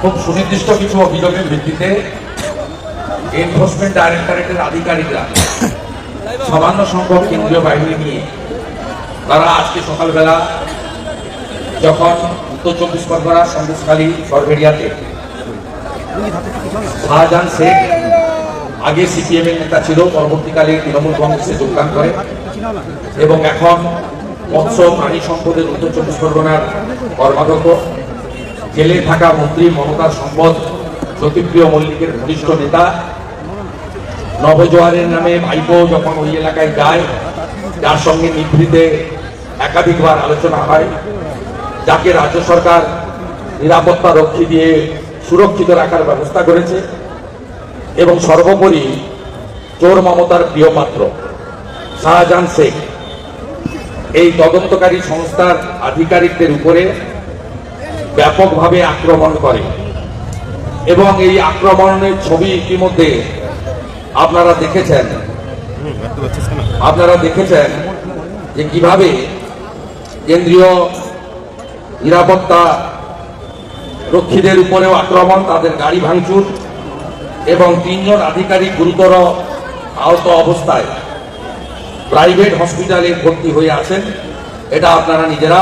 খুব সুনির্দিষ্ট কিছু অভিযোগের ভিত্তিতে এনফোর্সমেন্ট ডাইরেক্টরেটের আধিকারিকরা সামান্য সংখ্যক কেন্দ্রীয় বাহিনী নিয়ে তারা আজকে সকালবেলা যখন উত্তর চব্বিশ পরগনা সন্দেশখালী সরভেরিয়াতে শাহজাহান শেখ, আগে সিপিএম এর নেতা ছিল, পরবর্তীকালে তৃণমূল কংগ্রেসে যোগদান করে এবং এখন মৎস্য প্রাণী সম্পদের উত্তর চব্বিশ পরগনার কর্মাধ্যক্ষ। জেলে থাকা মন্ত্রী মমতা সম্পদ জ্যোতিপ্রিয় মল্লিকের ঘনিষ্ঠ নেতা, নবজোয়ারের নামে ভাইপো যখন ওই এলাকায় যায়, যার সঙ্গে নিভৃতে একাধিকবার আলোচনা হয়, যাকে রাজ্য সরকার নিরাপত্তা রক্ষী দিয়ে সুরক্ষিত রাখার ব্যবস্থা করেছে, এবং সর্বোপরি চোর মমতার প্রিয় পাত্র শাহজাহান শেখ। এই তদন্তকারী সংস্থার আধিকারিকদের উপরে ব্যাপকভাবে আক্রমণ করে। এবং এই আক্রমণের ছবি ইতিমধ্যে আপনারা দেখেছেন। আপনারা দেখেছেন যে কীভাবে কেন্দ্রীয় নিরাপত্তা রক্ষীদের উপরেও আক্রমণ, তাদের গাড়ি ভাঙচুর এবং তিনজন আধিকারিক গুরুতর আহত অবস্থায় প্রাইভেট হসপিটালে ভর্তি হয়ে আছেন। এটা আপনারা নিজেরা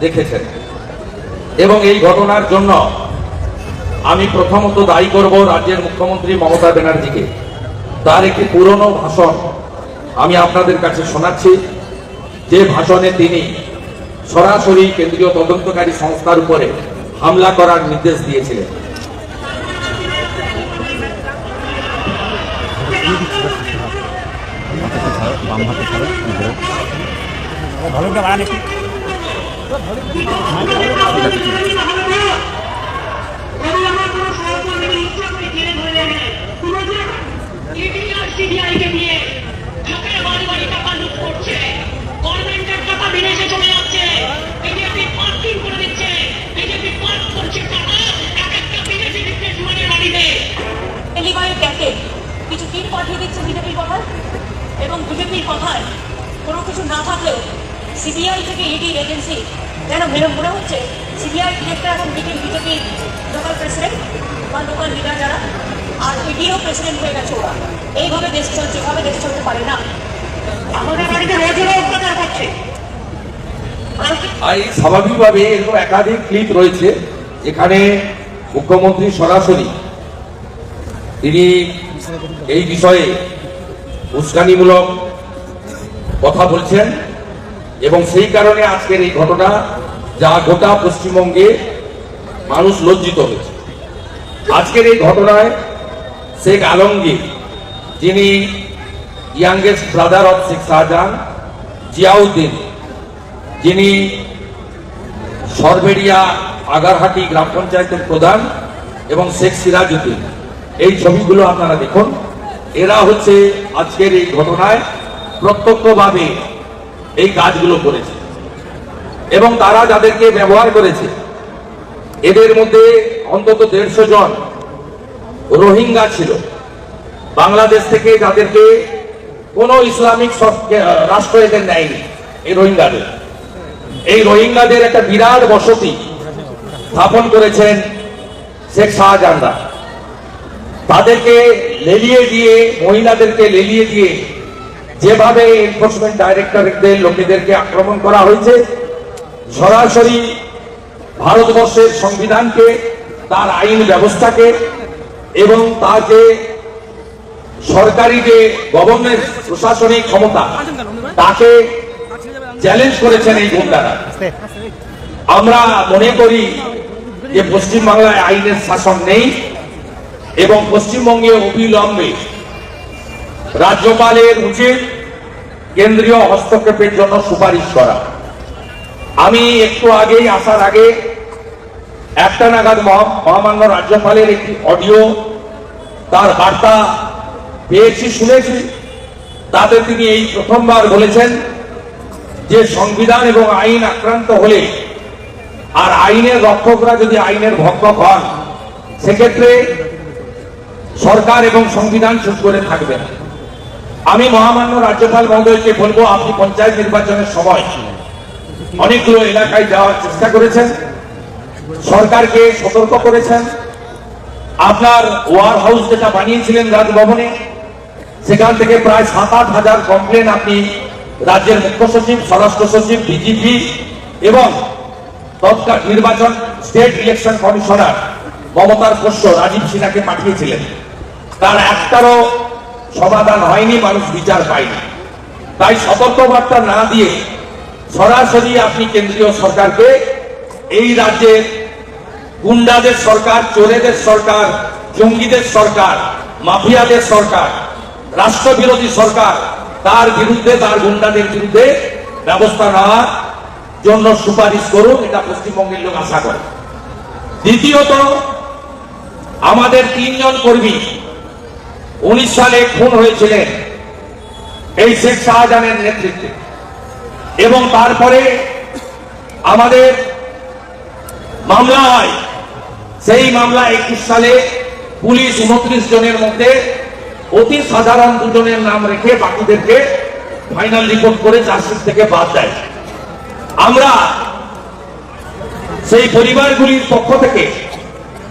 দেখেছেন। এবং এই ঘটনার জন্য আমি প্রথমত দায়ী করব রাজ্যের মুখ্যমন্ত্রী মমতা ব্যানার্জিকে। তার একটি পুরনো ভাষণ আমি আপনাদের কাছে শোনাচ্ছি। যে ভাষণে তিনি সরাসরি কেন্দ্রীয় তদন্তকারী সংস্থার উপরে হামলা করার নির্দেশ দিয়েছিলেন। বাম সিবিআইকে দিয়ে লোকের বাড়ি বাড়ি টাকা লুট করছে গভর্নমেন্টের টাকা বিদেশে চলে যাচ্ছে বিজেপি করে দিচ্ছে বিজেপি পার্ক করছে কিছু টিপ পাঠিয়ে দিচ্ছে বিজেপির কথায়, এবং বিজেপির কথায় কোনো কিছু না থাকলেও সিবিআই থেকে ইডি এজেন্সি যেন মেরে মনে হচ্ছে? সিবিআই ডিরেক্টর এখন বিজেপি বিজেপির লোকাল প্রেসিডেন্ট বা লোকাল লিডার যারা, আর ইডিও প্রেসিডেন্ট হয়ে গেছে ওরা। এইভাবে দেশ চলছে, এভাবে দেশ চলতে পারে না। আমাদের বাড়িতে রোজ রোজ অত্যাচার করছে। আর স্বাভাবিকভাবে এরকম একাধিক ক্লিপ রয়েছে। এখানে মুখ্যমন্ত্রী সরাসরি তিনি এই বিষয়ে উস্কানিমূলক কথা বলছেন। এবং সেই কারণে আজকের এই ঘটনা যা গোটা পশ্চিমবঙ্গে মানুষ লজ্জিত হয়েছে। আজকের এই ঘটনায় শেখ আলমগীর, যিনি youngest brother of Sheikh Shahjahan Ziauddin, যিনি সরবেরিয়া আগারহাটি গ্রাম পঞ্চায়েতের প্রধান এবং শেখ সিরাজউদ্দিন। এই ছবিগুলো আপনারা দেখুন। এরা হচ্ছে আজকের এই ঘটনায় প্রত্যক্ষভাবে এই কাজগুলো করেছে। এবং তারা যাদেরকে ব্যবহার করেছে, এদের মধ্যে অন্তত দেড়শো জন রোহিঙ্গা ছিল। বাংলাদেশ থেকে যাদেরকে কোনো ইসলামিক রাষ্ট্র এদের নেয়নি, এই রোহিঙ্গাদের। এই রোহিঙ্গাদের একটা বিরাট বসতি স্থাপন করেছেন শেখ শাহজাহানরা। তাদেরকে লেলিয়ে দিয়ে, মহিলাদেরকে লেলিয়ে দিয়ে যেভাবে এনফোর্সমেন্ট ডাইরেক্টরেটদের লোকেদেরকে আক্রমণ করা হয়েছে, সরাসরি ভারতবর্ষের সংবিধানকে, তার আইন ব্যবস্থাকে এবং তার যে সরকারি যে গভর্নমেন্ট প্রশাসনিক ক্ষমতা, তাকে চ্যালেঞ্জ করেছেন এই গুন্ডারা। আমরা মনে করি যে পশ্চিমবাংলায় আইনের শাসন নেই এবং পশ্চিমবঙ্গে অবিলম্বে রাজ্যপালের উচিত কেন্দ্রীয় হস্তক্ষেপের জন্য সুপারিশ করা। আমি একটু আগেই আসার আগে একটা নাগাদ মহা- মহামান্য রাজ্যপালের একটি অডিও তার বার্তা পেয়েছি, শুনেছি। তাতে তিনি এই প্রথমবার বলেছেন যে সংবিধান এবং আইন আক্রান্ত হলে আর আইনের রক্ষকরা যদি আইনের ভক্ষক হন, সেক্ষেত্রে সরকার এবং সংবিধান চুপ করে থাকবে না। আমি মহামান্য রাজ্যপাল মহোদয়কে বলব, আপনি পঞ্চায়েত নির্বাচনের সময় অনেকগুলো এলাকায় যাওয়ার চেষ্টা করেছেন, সরকারকে সতর্ক করেছেন। আপনার ওয়ার হাউস যেটা বানিয়েছিলেন রাজভবনে, সেখান থেকে প্রায় সাত আট হাজার কমপ্লেন আপনি রাজ্যের মুখ্য সচিব, স্বরাষ্ট্র সচিব ডিজিপি এবং তৎকাল নির্বাচন স্টেট ইলেকশন কমিশনার মমতার পোষ্য রাজীব সিনহাকে পাঠিয়েছিলেন। তার একটারও সমাধান হয়নি, মানুষ বিচার পায়নি। তাই সতর্কবার্তা না দিয়ে সরাসরি আপনি কেন্দ্রীয় সরকারকে এই রাজ্যের গুন্ডাদের সরকার, চোরেদের সরকার, জঙ্গিদের সরকার, মাফিয়াদের সরকার, রাষ্ট্রবিরোধী সরকার, তার বিরুদ্ধে, তার গুন্ডাদের বিরুদ্ধে ব্যবস্থা নেওয়ার জন্য সুপারিশ করুন, এটা পশ্চিমবঙ্গের লোক আশা করে। দ্বিতীয়ত, আমাদের তিনজন কর্মী উনিশ সালে খুন হয়েছিলেন এই শেখ শাহজাহানের নেতৃত্বে। এবং তারপরে আমাদের মামলা হয় সেই মামলা একুশ সালে পুলিশ উনত্রিশ জনের মধ্যে অতি সাধারণ দুজনের নাম রেখে বাকিদেরকে ফাইনাল রিপোর্ট করে চার্জশিট থেকে বাদ দেয়। আমরা সেই পরিবারগুলির পক্ষ থেকে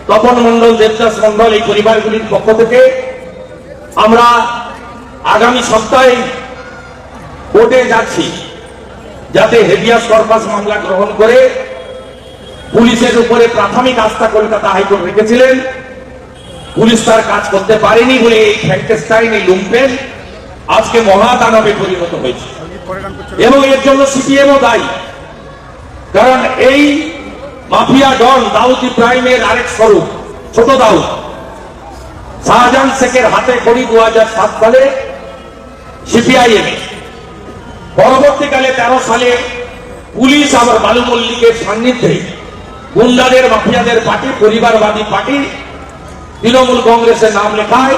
তপন মন্ডল দেবদাস মন্ডল এই পরিবারগুলির পক্ষ থেকে আমরা আগামী সপ্তাহে কোর্টে যাচ্ছি যাতে হেভিয়াস কর্পাস মামলা গ্রহণ করে পুলিশের উপরে প্রাথমিক আস্থা কলকাতা হাইকোর্ট রেখেছিলেন। পুলিশ তার কাজ করতে পারেনি বলে এই ফ্র্যাঙ্কেস্টাইন এই লুম্পেন আজকে মহাদানবে পরিণত হয়েছে। এবং এর জন্য সিপিএমও দায়ী। কারণ এই মাফিয়া ডন, দাউদ ইব্রাহিমের আরেক স্বরূপ, ছোট দাউদ। শাহজাহান শেখের হাতে করি দু হাজার সাত সালে সিপিআইএম পরবর্তীকালে তেরো সালে পুলিশ আবার বালু মল্লিকের সান্নিধ্যে গুন্ডাদের, মাফিয়াদের পার্টি, পরিবারবাদী পার্টি তৃণমূল কংগ্রেসের নাম লেখায়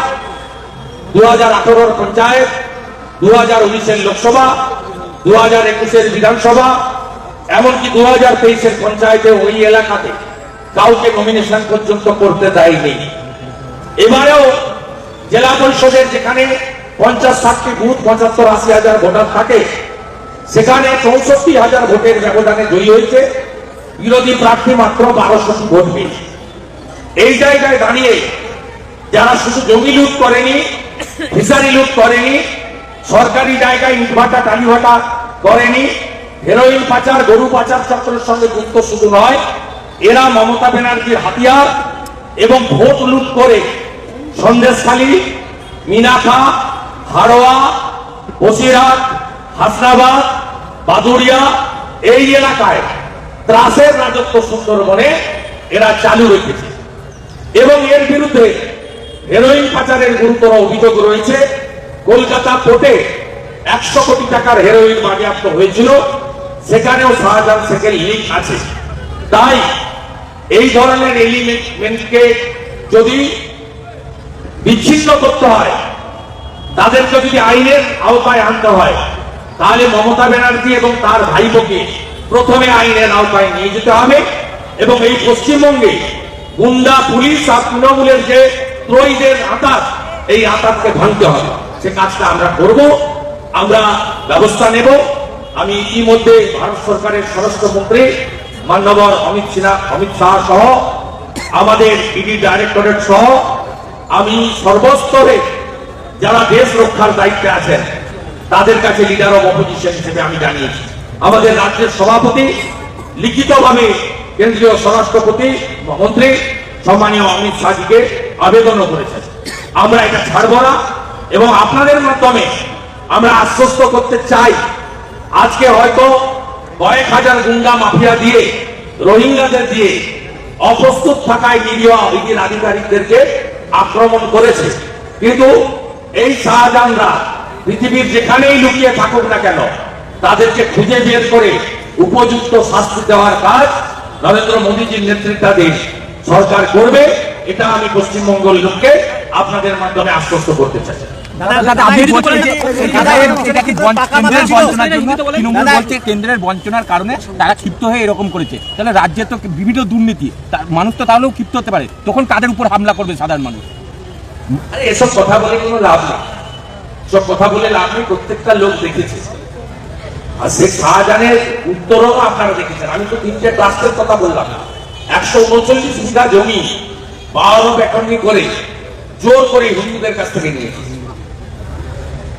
দু হাজার আঠারোর পঞ্চায়েত, দু হাজার উনিশের লোকসভা, দু হাজার একুশের বিধানসভা, এমনকি দু হাজার তেইশের পঞ্চায়েতে ওই এলাকাতে কাউকে নমিনেশন পর্যন্ত করতে দেয়নি। এবারেও জেলা পরিষদের যেখানে পঞ্চাশ ষাটটি বুথ, পঁচাত্তর, আশি হাজার ভোটার থাকে, সেখানে চৌষট্টি হাজার ভোটের ব্যবধানে জয়ী হয়েছে। বিরোধী প্রার্থী মাত্র বারোশো ভোট। পেয়েছে এই জায়গায় দাঁড়িয়ে যারা শুধু জমি লুট করেনি ফিসারি লুট করেনি, সরকারি জায়গায় ইটভাটা, টালিভাটা করেনি, হেরোইন পাচার, গরু পাচার চক্রের সঙ্গে যুক্ত শুধু নয়, এরা মমতা ব্যানার্জির হাতিয়ার এবং ভোট লুট করে সন্দেশখালী, মিনাখা হাড়োয়া বসিরহাট, হাসনাবাদ, বাদুড়িয়া, এই এলাকায় ত্রাসের রাজত্ব সুন্দরবনে এরা চালু রেখেছে। এবং এর বিরুদ্ধে হেরোইন পাচারের গুরুতর অভিযোগ রয়েছে। কলকাতা কোর্টে একশো কোটি টাকার হেরোইন বাজেয়াপ্ত হয়েছিল। সেখানেও শাহজাহান শেখের লিঙ্ক আছে। তাই এই ধরনের এলিমেন্টকে যদি বিচ্ছিন্ন করতে হয়। তাদেরকে যদি আইনের আওতায় আনতে হয়, তাহলে মমতা ব্যানার্জি এবং তার ভাইপোকে প্রথমে আইনের আওতায় নিয়ে যেতে হবে এবং এই পশ্চিমবঙ্গে গুন্ডা, পুলিশ আর তৃণমূলের যে ত্রয়ীদের আতাত, এই আতাতকে ভাঙতে হবে। সে কাজটা আমরা করব, আমরা ব্যবস্থা নেব। আমি ইতিমধ্যে ভারত সরকারের স্বরাষ্ট্রমন্ত্রী মান্যবর অমিত সিনহা অমিত শাহ সহ আমাদের ইডি ডাইরেক্টরেট সহ আমি সর্বস্তরে যারা দেশ রক্ষার দায়িত্বে আছেন, তাদের কাছে লিডার অব অপোজিশন হিসেবে আমি জানিয়েছি। আমাদের রাজ্যের সভাপতি, লিখিতভাবে কেন্দ্রীয় স্বরাষ্ট্রপতি, মন্ত্রী, সম্মানীয় অমিত শাহজিকে আবেদনও করেছেন। আমরা এটা ছাড়ব না এবং আপনাদের মাধ্যমে আমরা আশ্বস্ত করতে চাই, আজকে হয়তো কয়েক হাজার গুন্ডা মাফিয়া দিয়ে, রোহিঙ্গাদের দিয়ে অপ্রস্তুত থাকায় নিরীহ আধিকারিকদেরকে আক্রমণ করেছে। কিন্তু এই শাহজাহানরা পৃথিবীর যেখানেই লুকিয়ে থাকুক না কেন, তাদেরকে খুঁজে বের করে উপযুক্ত শাস্তি দেওয়ার কাজ নরেন্দ্র মোদীজির নেতৃত্বাধীন সরকার করবে। এটা আমি পশ্চিমবঙ্গের লোককে আপনাদের মাধ্যমে আশ্বস্ত করতে চাই। কেন্দ্রের বঞ্চনার কারণে তারা ক্ষিপ্ত হয়ে এরকম করেছে। তাহলে রাজ্যে তো বিভিন্ন দুর্নীতি। মানুষ তো তাহলেও ক্ষিপ্ত হতে পারে। তখন কাদের উপর হামলা করবে সাধারণ মানুষ? এসব কথা বলে কোনো লাভ নেই। সব কথা বলে লাভ নেই প্রত্যেকটা লোক দেখেছে। আর শেখ শাহজাহানের উত্তরও আপনারা দেখেছেন। আমি তো তিনটে ট্রাস্টের কথা বললাম। একশো উনচল্লিশ বিঘা জমি বারো ব্যাকরণী করে জোর করে হিন্দুদের কাছ থেকে নিয়ে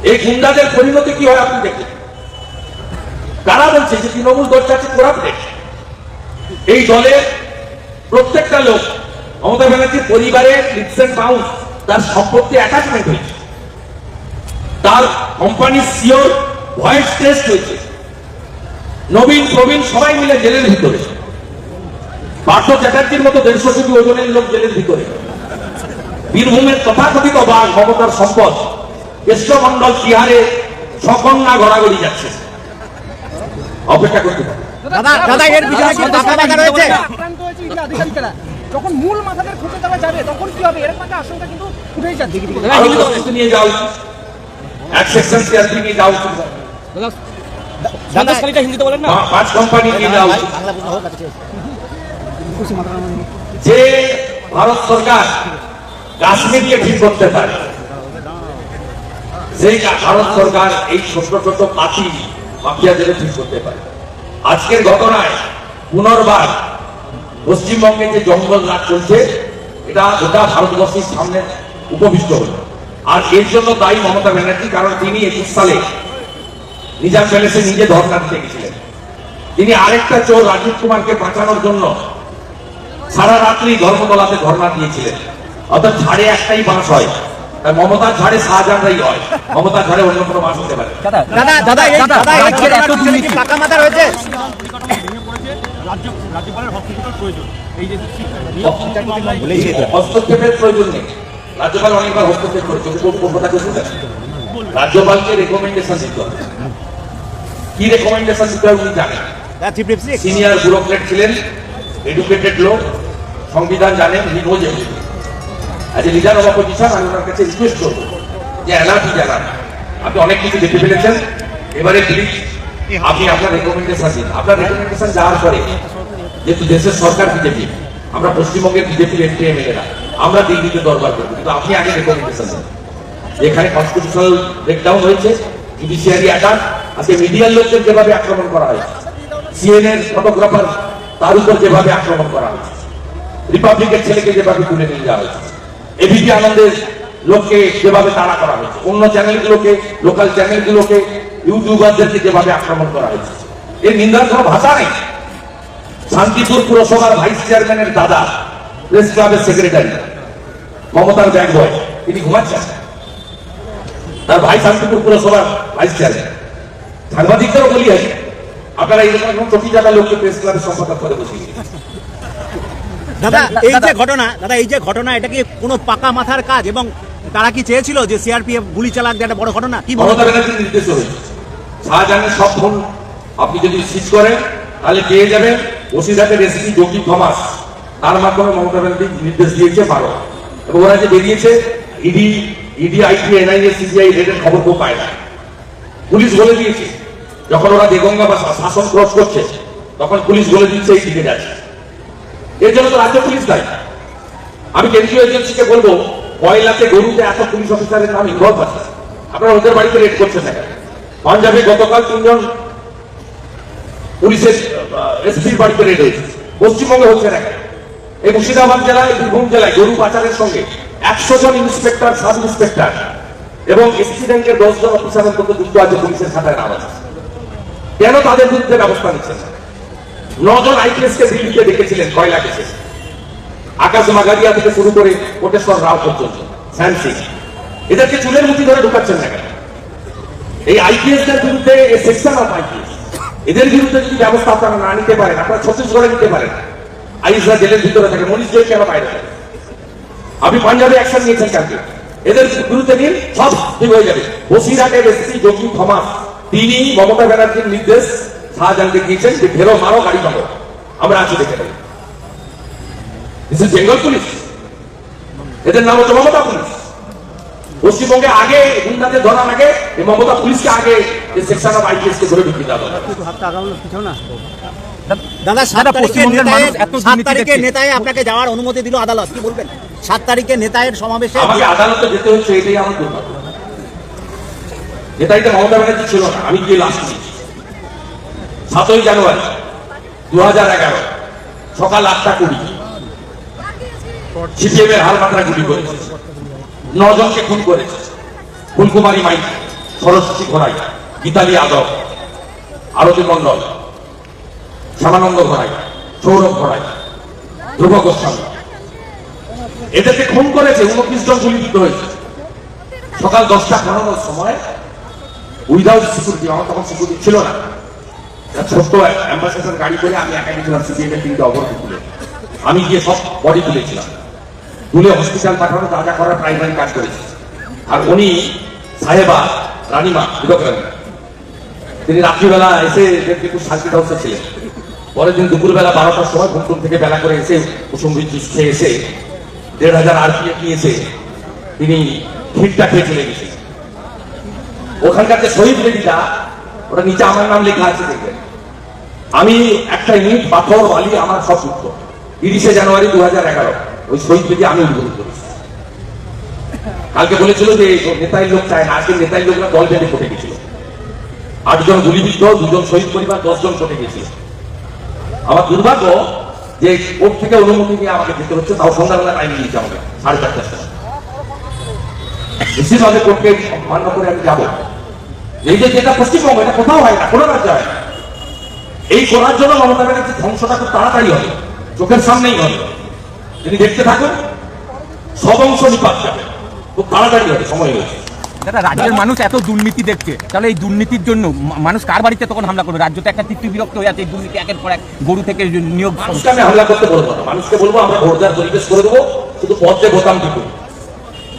এই গুন্ডাদের পরিণতি কি হয় আপনি দেখুন। কারা বলছে যে তৃণমূল দলটা করাপ্টেড এই দলের প্রত্যেকটা লোক, মমতা ব্যানার্জির পাউন্ড তার সম্পত্তি অ্যাটাচমেন্ট হয়েছে। তার কোম্পানির সিওর ভয়েস টেস্ট হয়েছে। নবীন, প্রবীণ সবাই মিলে জেলের ভিতরে। পার্থ চ্যাটার্জির মতো দেড়শো কোটি ওজনের লোক জেলের ভিতরে। বীরভূমের তথাকথিত বাঘ, মমতার সম্পদ। কেষ্টমন্ডল তিহারে সকন্যা গড়াগড়ি যাচ্ছে। অপেক্ষা করতে দাদা এর রয়েছে? যখন মূল মাথাদের খুঁজে দেওয়া যাবে তখন কি হবে? এরকম একটা আশঙ্কা কিন্তু উঠেই যাচ্ছে। নিয়ে যাওয়া উচিত এক সেকশন সিআরপি নিয়ে হিন্দিতে বলেন না। পাঁচ কোম্পানি নিয়ে যে ভারত সরকার কাশ্মীরকে ঠিক করতে পারে সেই ভারত সরকার এই ছোট ছোট পাতি মাফিয়াদের ঠিক করতে পারে। আজকের ঘটনায় পুনর্বার পশ্চিমবঙ্গে যে জঙ্গল রাজ চলছে, এটা গোটা ভারতবর্ষের সামনে উপবিষ্ট হল। আর এর জন্য দায়ী মমতা ব্যানার্জি, কারণ তিনি একুশ সালে নিজাম প্যালেসে নিজে ধর্ণা দিতে গেছিলেন। তিনি আরেকটা চোর রাজীব কুমারকে বাঁচানোর জন্য সারা রাত্রি ধর্মতলাতে ধর্ণা দিয়েছিলেন। অর্থাৎ ঝাড়ে একটাই বাঁশ হয়। মমতার ঝাড়ে শাহজাহানরাই হয়। মমতার ঝাড়ে অন্য কোনো হতে পারে দাদা দাদা দাদা এত দুর্নীতি। মাথা রয়েছে? রাজ্য রাজ্যপালের হস্তক্ষেপের প্রয়োজন। এই যে হস্তক্ষেপের প্রয়োজন নেই। রাজ্যপাল অনেকবার হস্তক্ষেপ করেছে। রাজ্যপালকে রেকমেন্ডেশন দিতে হবে। কি রেকমেন্ডেশন দিতে হবে উনি জানেন। সিনিয়র ব্যুরোক্রেট ছিলেন এডুকেটেড লোক সংবিধান জানেন he knows everything as a leader of opposition আমি ওনার কাছে রিকোয়েস্ট করব। যে এনার্জি জানান আপনি অনেক কিছু দেখে ফেলেছেন এবারে প্লিজ আপনি আপনার রেকমেন্ডেশন আপনার রেকমেন্ডেশন যাওয়ার পরে যেহেতু দেশের সরকার বিজেপি, আমরা পশ্চিমবঙ্গের বিজেপির এমপি, এমএলএরা, আমরা দিল্লিতে দরবার করব। কিন্তু আপনি আগে রেকমেন্ডেশন দিন। এখানে কনস্টিটিউশনাল ব্রেকডাউন হয়েছে জুডিশিয়ারি অ্যাটাক আজকে মিডিয়ার লোকদের যেভাবে আক্রমণ করা হয়েছে সিএনএন ফটোগ্রাফার তার উপর যেভাবে আক্রমণ করা হয়েছে রিপাবলিকের ছেলেকে যেভাবে তুলে নিয়ে যাওয়া হয়েছে। এবিপি আনন্দের লোককে যেভাবে তাড়া করা হয়েছে, অন্য চ্যানেলগুলোকে, লোকাল চ্যানেলগুলোকে, ইউটিউবারদেরকে যেভাবে আক্রমণ করা হয়েছে। এর নিন্দার কোনো ভাষা নেই। শান্তিপুর পুরসভার ভাইস চেয়ারম্যানের দাদা, প্রেস ক্লাবের সেক্রেটারি, মমতার ব্যাগ বয়, তিনি ঘুমাচ্ছেন। তার ভাই শান্তিপুর পুরসভার ভাইস চেয়ারম্যান। সাংবাদিকদেরও বলি আছে, আপনারা এইরকম চটি জায়গা লোককে প্রেস ক্লাবের সম্পাদক করে বসিয়ে। দাদা এই যে ঘটনা দাদা এই যে ঘটনা এটা কি কোনো পাকা মাথার কাজ? এবং তারা কি চেয়েছিল যে সিআরপিএফ গুলি চালাক যে একটা বড় ঘটনা? কি মমতা ব্যানার্জির নির্দেশ হয়েছে শাহজাহানের সব ফোন আপনি যদি সিজ করেন তাহলে পেয়ে যাবেন বসিরহাটের এসপি যোগী থমাস। তার মাধ্যমে মমতা ব্যানার্জি নির্দেশ দিয়েছে বারো। এবং ওরা যে বেরিয়েছে ED ED IT NIA CBI রেডের খবর কেউ পায় না। পুলিশ বলে দিয়েছে। যখন ওরা দেগঙ্গা বা শাসন ক্রস করছে তখন পুলিশ বলে দিচ্ছে এই দিকে যাচ্ছে। এর জন্য তো রাজ্য পুলিশ দায়ী। আমি কেন্দ্রীয় এজেন্সিকে বলব কয়লাতে গরুতে এত পুলিশ অফিসারের নাম ইনভলভ আছে। আপনারা ওদের বাড়িতে রেড করছেন পাঞ্জাবে গতকাল তিনজন পুলিশের এসপির বাড়িতে রেড হয়েছে। পশ্চিমবঙ্গে হচ্ছে না এই মুর্শিদাবাদ জেলায়, বীরভূম জেলায় গরু পাচারের সঙ্গে একশো জন ইন্সপেক্টর, সাব ইন্সপেক্টর এবং এসপি ব্যাংকের দশ জন অফিসারের মধ্যে যুক্ত আছে পুলিশের খাতায় নাম আছে। কেন তাদের বিরুদ্ধে ব্যবস্থা নিচ্ছে না? নজন আইপিএস কে দিল্লিতে ডেকেছিলেন কয়লা কেসে আকাশ মাগারিয়া থেকে শুরু করে কোটেশ্বর রাও পর্যন্ত স্যামসিং এদেরকে চুলের মুঠি ধরে ঢুকাচ্ছেন না এই আইপিএস দের বিরুদ্ধে সেকশন অফ আইপিএস। এদের বিরুদ্ধে যদি ব্যবস্থা আপনারা না নিতে পারেন, আপনারা ছত্তিশগড়ে নিতে পারেন। আইসরা জেলের ভিতরে থাকে, মনীষ জয় কেন বাইরে থাকে? আপনি পাঞ্জাবে অ্যাকশন নিয়েছেন কালকে। এদের বিরুদ্ধে নিন সব ঠিক হয়ে যাবে। বসিরহাটের এসপি যোগী থমাস তিনি মমতা ব্যানার্জির নির্দেশ শাহজাহানকে দিয়েছেন যে ফেরো মারো গাড়ি মারো আমরা আছি দেখে নেব। দিস ইজ বেঙ্গল পুলিশ এদের নাম হচ্ছে মমতা পুলিশ পশ্চিমবঙ্গে আগে গুন্ডাদের ধরার আগে এই মমতা পুলিশকে আগে সেকশন অফ আইপিএস কে ধরে ঢুকিয়ে দেওয়া দাদা সাত পশ্চিমবঙ্গের মানুষ এত সাত তারিখে। নেতায় আপনাকে যাওয়ার অনুমতি দিল আদালত কি বলবেন? সাত তারিখে নেতায়ের সমাবেশে আমাকে আদালতে যেতে হচ্ছে এটাই আমার দুর্ভাগ্য। এটাই তো মমতা ব্যানার্জি ছিল না, আমি গিয়ে লাস্ট সাতই জানুয়ারি দু হাজার এগারো, সকাল আটটা কুড়ি, সিপিএম এর হালমাত্রা গুলি করেছে নজনকে খুন করেছে ফুলকুমারী মাই সরস্বতী ঘোড়াই, গীতালি আদব, আরতি মন্ডল শ্যামানন্দ ঘোড়াই, সৌরভ ঘোড়াই, ধ্রুব গোস্বামী। এদেরকে খুন করেছে, উনত্রিশ জন গুলিবিদ্ধ হয়েছে। সকাল দশটা পনেরোর সময় উইদাউট সিকিউরিটি আমার তখন সিকিউরিটি ছিল না। ছোট্ট অ্যাম্বাসেডার গাড়ি করে আমি একা গেছিলাম সিপিএম এর তিনটে অবরোধ তুলে। আমি গিয়ে সব বডি তুলেছিলাম। তুলে হসপিটাল পাঠানো, যা যা করার প্রাইমারি কাজ করেছি। আর উনি সাহেবা, রানিমা হীরক তিনি রাত্রিবেলা এসে দেখতে শান্তি হাউসে ছিলেন। পরের দিন দুপুরবেলা বারোটার সময় ঘুম টুম থেকে বেলা করে এসে কুসুম্বির জুস খেয়ে এসে দেড় হাজার আরপিএফ নিয়ে এসে তিনি ক্ষীরটা খেয়ে চলে গেছেন ওখানকার যে শহীদ বেদিটা ওটা নিচে আমার নাম লেখা আছে দেখবেন। আমি একটা ইট, পাথর, বালি, আমার সব যুক্ত। তিরিশে জানুয়ারি দু হাজার এগারো, ওই শহীদ বেদি আমি উদ্বোধন করেছি। কালকে বলেছিল যে নেতাই লোক চায় না, আজকে নেতাই লোকরা দল বেঁধে ফুটে গেছিল। আটজন গুলিবিদ্ধ, দুজন শহীদ পরিবার, দশজন চটে গেছিল। আমার দুর্ভাগ্য যে কোর্ট থেকে অনুমতি নিয়ে আমাকে যেতে হচ্ছে, তাও সন্ধ্যাবেলা টাইম নিয়েছে আমাকে সাড়ে চারটার সময়। নিশ্চিতভাবে কোর্টকে মান্য করে আমি যাব। এই যে যেটা পশ্চিমবঙ্গ এটা কোথাও হয় না কোনো রাজ্যে হয় এই করার জন্য মমতা ব্যানার্জি ধ্বংসটা খুব তাড়াতাড়ি হবে চোখের সামনেই হবে। তিনি দেখতে থাকুন সব অংশ নিপাত যাবে খুব তাড়াতাড়ি হবে সময় হয়েছে। দাদা রাজ্যের মানুষ এত দুর্নীতি দেখছে তাহলে এই দুর্নীতির জন্য মানুষ কার বাড়িতে তখন হামলা করবে? রাজ্য তো একটা তৃপ্তি বিরক্ত হয়ে আছে এই দুর্নীতি একের পর এক গরু থেকে নিয়োগ মানুষকে আমি হামলা করতে বলব না মানুষকে বলব আমরা পরিবেশ করে দেবো শুধু পদ্মে বোতাম টিপুন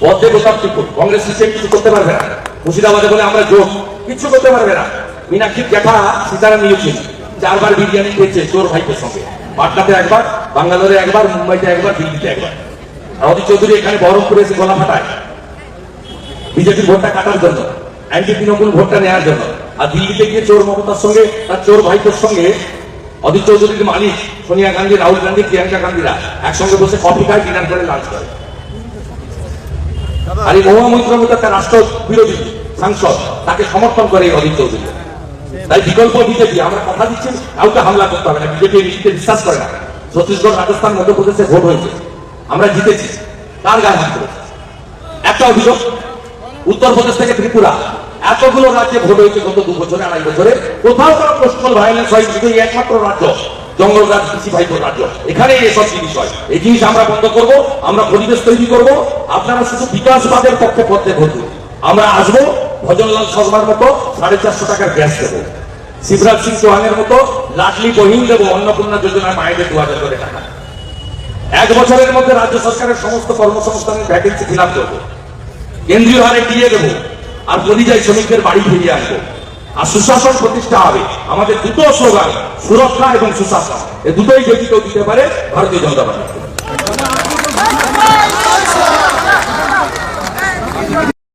বোতাম টিপুন কংগ্রেস কিছু করতে পারবে না। মুর্শিদাবাদে বলে আমরা জোট, কিছু করতে পারবে না। মীনাক্ষীর দেখা সীতারাম নিয়েছেন। চারবার বিরিয়ানি খেয়েছে চোর ভাইপের সঙ্গে। পাটনাতে একবার, বাঙ্গালোরে একবার, মুম্বাইতে একবার, দিল্লিতে একবার। আর চৌধুরী এখানে বহরমপুরে এসে গলা ফাটায়। বিজেপির ভোটটা কাটার জন্য অ্যান্টি তৃণমূল ভোটটা নেওয়ার জন্য। আর দিল্লিতে গিয়ে চোর মমতার সঙ্গে, তার চোর ভাইপোর সঙ্গে অধীর চৌধুরীর মালিক, সোনিয়া গান্ধী, রাহুল গান্ধী, প্রিয়াঙ্কা গান্ধীরা একসঙ্গে বসে কফি খায়, ডিনার করে লাঞ্চ করে। আর এই মহুয়া মৈত্র একটা রাষ্ট্র বিরোধী সাংসদ, তাকে সমর্থন করে এই অধীর চৌধুরী। তাই বিকল্প বিজেপি, আমরা কথা দিচ্ছি, কাউকে হামলা করতে হবে না, বিজেপি নীতিতে বিশ্বাস করে না। ছত্তিশগড়, রাজস্থান, মধ্যপ্রদেশে ভোট হয়েছে। আমরা জিতেছি। কার গায়ে হাত একটা অভিযোগ, উত্তরপ্রদেশ থেকে ত্রিপুরা। এতগুলো রাজ্যে ভোট হয়েছে গত দু বছরে, আড়াই বছরে। কোথাও কোনো পোস্টাল ভায়োলেন্স হয় শুধু একমাত্র রাজ্য। জঙ্গল রাজ কৃষি রাজ্য। এখানে এসব হয়। এই জিনিস আমরা বন্ধ করব, আমরা পরিবেশ তৈরি করব, আপনারা শুধু বিকাশবাদের পক্ষে পথে ভোট দিন। আমরা আসব, ভজনলাল শর্মার মতো সাড়ে চারশো টাকার গ্যাস দেবো। শিবরাজ সিং চৌহানের মতো লাটলি বহিন দেবো অন্নপূর্ণা যোজনায় মায়েদের দু হাজার করে টাকা। এক বছরের মধ্যে রাজ্য সরকারের সমস্ত কর্মসংস্থানের ভ্যাকেন্সি ফিল আপ করব। কেন্দ্রীয় হারে দিয়ে দেবো। আর পরিযায়ী শ্রমিকদের বাড়ি ফিরিয়ে আনব। আর সুশাসন প্রতিষ্ঠা হবে। আমাদের দুটো স্লোগান সুরক্ষা এবং সুশাসন এই দুটোই যদি কেউ দিতে পারে ভারতীয় জনতা পার্টি।